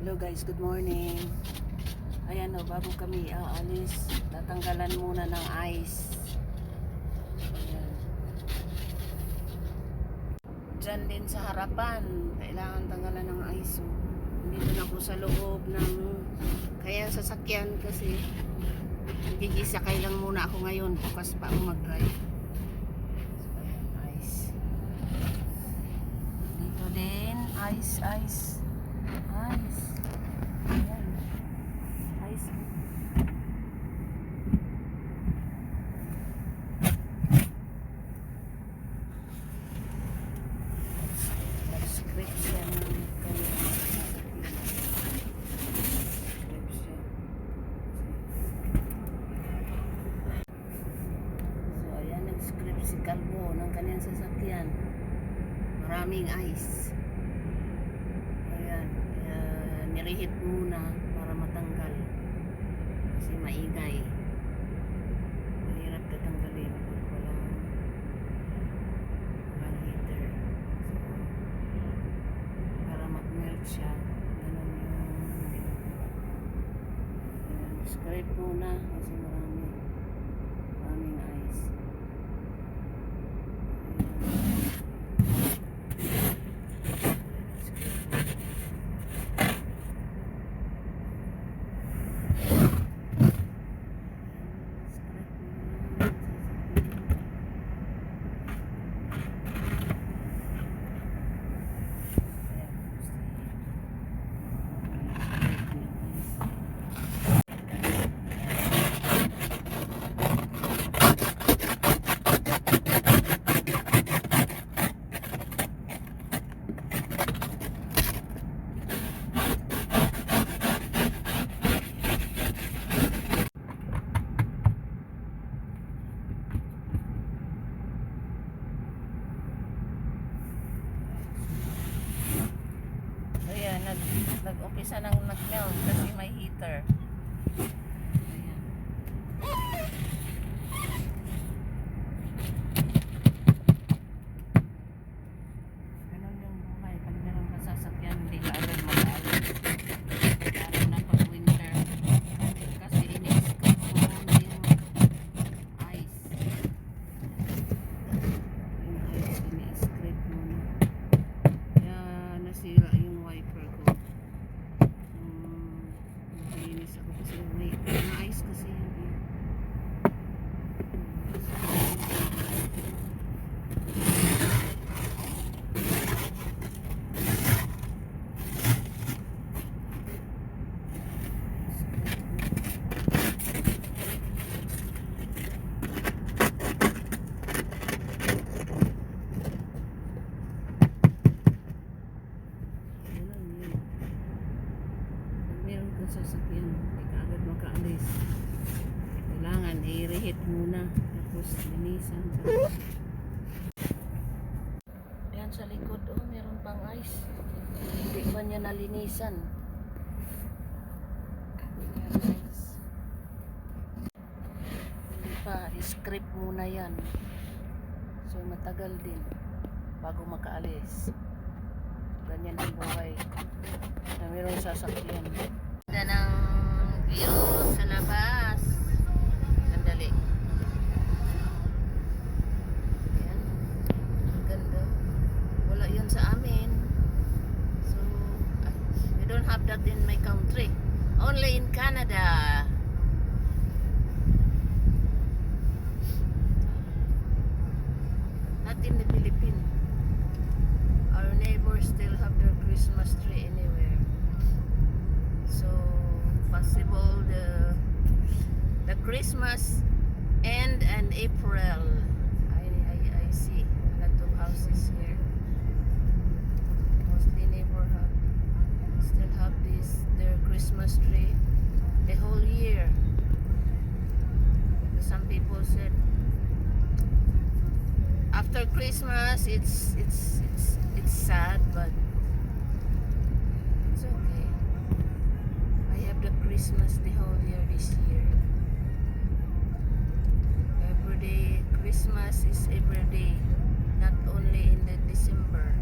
Hello guys, good morning. Ayan o, bago kami aalis, tatanggalan muna ng ice. Ayan. Diyan din sa harapan, kailangan tanggalan ng ice. Oh. Nandito na ako sa loob ng kaya sasakyan kasi nagkikisakay lang muna ako ngayon. Bukas pa ako mag-drive. Ice. Dito din, ice, ice. Ice. Ayan. Ice. Script siya ng kanyang sasakyan. Script siya. So, ayan, nag-script si Calvo ng sasakyan. Maraming ice. Ayan, kaya nirehit muna para matanggal. Kasi maingay. Mahirap tatanggalin pag walang walang heater. So, para mag-melt siya, ganun yung Ayan, scrape muna kasi marami maraming ice. Ayan. Ayan, nag, nag-umpisa ng nag-melt kasi may heater. Ayan. Ganun yung buhay. Pag meron ka sasakyan, hindi ka agad mag-aalis. Lalo na pag winter. Kasi in-escape mo muna yung ice. Yung ice, in-escape muna. Kaya nasira yung wiper ko. Um, Nakinis ako kasi may na-ice kasi yun eh. Ganun yun. Pag meron kang sasakyan, hindi ka agad makaalis. I-reheat muna. Tapos linisan. Yan sa likod, oh, meron pang ice. Hindi pa niya nalinisan. Hindi pa, i-scrape muna yan. So matagal din bago makaalis. Ganyan ang buhay na mayroong sasakyan. Ganda ng view sa labas. Sandali. Ayan. Ang ganda. Wala yun sa amin. So, ay, we don't have that in my country. Only in Canada. Not in the Philippines. Our neighbors still have their Christmas tree anywhere. So possible the the Christmas end and April. I, I, I see a lot of houses here. Mostly neighbor have still have this their Christmas tree the whole year. Because some people said after Christmas it's it's it's it's sad but it's okay. I have the Christmas the whole year this year. Every day Christmas is every day, not only in the December.